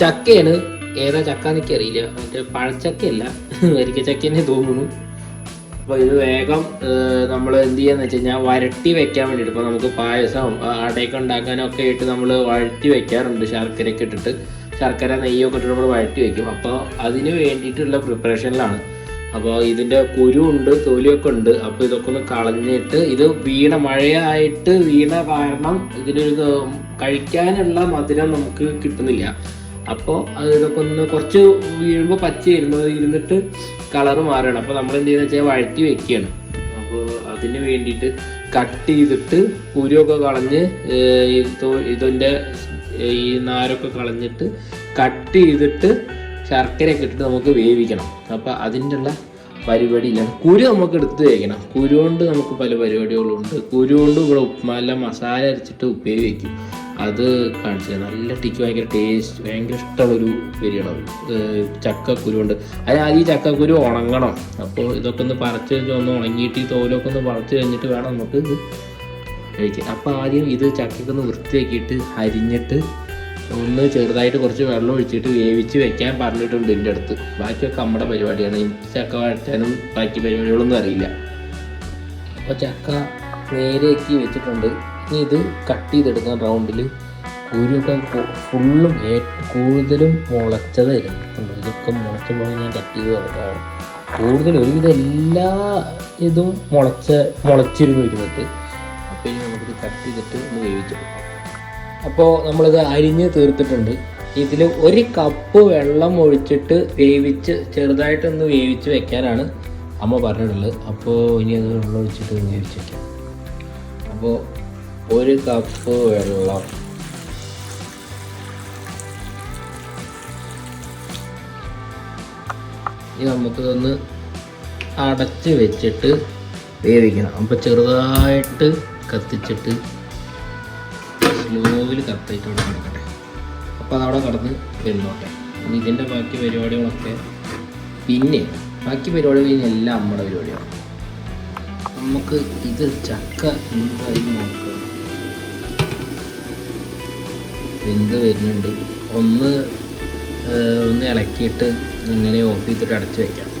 ചക്കയാണ്. ഏതാ ചക്ക എന്നൊക്കെ അറിയില്ല. മറ്റേ പഴച്ചക്കയല്ല. വരിക്ക ചക്ക തന്നെ തോന്നുന്നു. അപ്പോൾ ഇത് വേഗം നമ്മൾ എന്ത് ചെയ്യാന്ന് വെച്ച് കഴിഞ്ഞാൽ വരട്ടി വെക്കാൻ വേണ്ടിയിട്ട് ഇപ്പോൾ നമുക്ക് പായസം അടയൊക്കെ ഉണ്ടാക്കാനും ഒക്കെ ആയിട്ട് നമ്മൾ വഴറ്റി വെക്കാറുണ്ട്. ശർക്കരയൊക്കെ ഇട്ടിട്ട്. ശർക്കര നെയ്യൊക്കെ ഇട്ടിട്ട് നമ്മൾ വഴറ്റി വെക്കും. അപ്പോൾ അതിന് വേണ്ടിയിട്ടുള്ള പ്രിപ്പറേഷനിലാണ്. അപ്പോൾ ഇതിന്റെ കുരുണ്ട് തൊലിയൊക്കെ ഉണ്ട്. അപ്പോൾ ഇതൊക്കെ ഒന്ന് കളഞ്ഞിട്ട് ഇത് വീണ മഴയായിട്ട് വീണ കാരണം ഇതിനൊരു ഇത് കഴിക്കാനുള്ള മധുരം നമുക്ക് കിട്ടുന്നില്ല. അപ്പോൾ അതിനൊക്കെ ഒന്ന് കുറച്ച് വീഴുമ്പോൾ പച്ച അത് ഇരുന്നിട്ട് കളറ് മാറണം. അപ്പോൾ നമ്മൾ എന്ത് ചെയ്യുന്നത് വെച്ചാൽ വഴറ്റി വെക്കുകയാണ്. അപ്പോൾ അതിന് വേണ്ടിയിട്ട് കട്ട് ചെയ്തിട്ട് കുരുവൊക്കെ കളഞ്ഞ് ഇതിന്റെ ഈ നാരൊക്കെ കളഞ്ഞിട്ട് കട്ട് ചെയ്തിട്ട് ശർക്കരയൊക്കെ ഇട്ടിട്ട് നമുക്ക് വേവിക്കണം. അപ്പോൾ അതിന്റെ ഉള്ള പരിപാടിയിലാണ്. കുരു നമുക്ക് എടുത്ത് വയ്ക്കണം കുരു കൊണ്ട് നമുക്ക് പല പരിപാടികളുണ്ട് കുരു കൊണ്ട് ഇവിടെ നല്ല മസാല അരച്ചിട്ട് ഉപ്പേരി വയ്ക്കും അത് കാണിച്ചു നല്ല ടിക്ക് ഭയങ്കര ടേസ്റ്റ് ഭയങ്കര ഇഷ്ടമുള്ളൊരു ഏർ ചക്കക്കുരു ഉണ്ട്. ആദ്യം ഈ ചക്കക്കുരു ഉണങ്ങണം. അപ്പോൾ ഇതൊക്കെ ഒന്ന് പറിച്ച് ഒന്ന് ഉണങ്ങിയിട്ട് ഈ തോലൊക്കെ ഒന്ന് പറിച്ച് കഴിഞ്ഞിട്ട് വേണം നമുക്ക് ഇത് കഴിക്കാൻ. അപ്പോൾ ആദ്യം ഇത് ചക്കയ്ക്ക് ഒന്ന് വൃത്തിയാക്കിയിട്ട് അരിഞ്ഞിട്ട് ഒന്ന് ചെറുതായിട്ട് കുറച്ച് വെള്ളം ഒഴിച്ചിട്ട് വേവിച്ച് വെക്കാൻ പറഞ്ഞിട്ടുണ്ട് എന്റെ അടുത്ത്. ബാക്കിയൊക്കെ നമ്മുടെ പരിപാടിയാണ്. എനിക്ക് ചക്ക വഴറ്റാനും ബാക്കി പരിപാടികളൊന്നും അറിയില്ല. അപ്പോൾ ചക്ക നേരെയാക്കി വെച്ചിട്ടുണ്ട്. ഇനി ഇത് കട്ട് ചെയ്തെടുക്കാൻ റൗണ്ടിൽ കുരുവൊക്കെ ഫു- ഫുള്ളും കൂടുതലും മുളച്ചതായിരുന്നു? ഇതൊക്കെ മുളച്ചുമ്പോൾ ഞാൻ കട്ട് ചെയ്ത് കിടക്കാണ് കൂടുതൽ ഒരുവിധം എല്ലാ ഇതും മുളച്ച മുളച്ചിരുന്നു ഇരുന്നിട്ട്. അപ്പോൾ ഇനി നമുക്കിത് കട്ട് ചെയ്തിട്ട് ഒന്ന് വേവിച്ചെടുക്കാം അപ്പോൾ നമ്മളിത് അരിഞ്ഞ് തീർത്തിട്ടുണ്ട്. ഇതിൽ ഒരു കപ്പ് വെള്ളം ഒഴിച്ചിട്ട് വേവിച്ച് ചെറുതായിട്ടൊന്ന് വേവിച്ച് വെക്കാനാണ് അമ്മ പറഞ്ഞിട്ടുള്ളത്. അപ്പോൾ ഇനി അത് വെള്ളം ഒഴിച്ചിട്ട് വേവിച്ച് വെക്കാം. അപ്പോൾ ഒരു കപ്പ് വെള്ളം. ഇനി നമുക്കിതൊന്ന് അടച്ച് വെച്ചിട്ട് വേവിക്കണം. അപ്പോൾ ചെറുതായിട്ട് കത്തിച്ചിട്ട് സ്ലോവിൽ കത്തിയിട്ട് അവിടെ കിടക്കട്ടെ. അപ്പോൾ അതവിടെ കടന്ന് വെന്തോട്ടെ. ഇനി ഇതിന്റെ ബാക്കി പരിപാടികളൊക്കെ പിന്നെ ബാക്കി പരിപാടികൾ ഇനി എല്ലാം നമ്മുടെ പരിപാടിയാണ്. നമുക്ക് ഇത് ചക്ക എന്തായി നോക്കാം. വെന്ത് വരുന്നുണ്ട്? ഒന്ന് ഒന്ന് ഇളക്കിയിട്ട് ഇങ്ങനെ ഓഫ് ചെയ്തിട്ട് അടച്ചു വെക്കാം.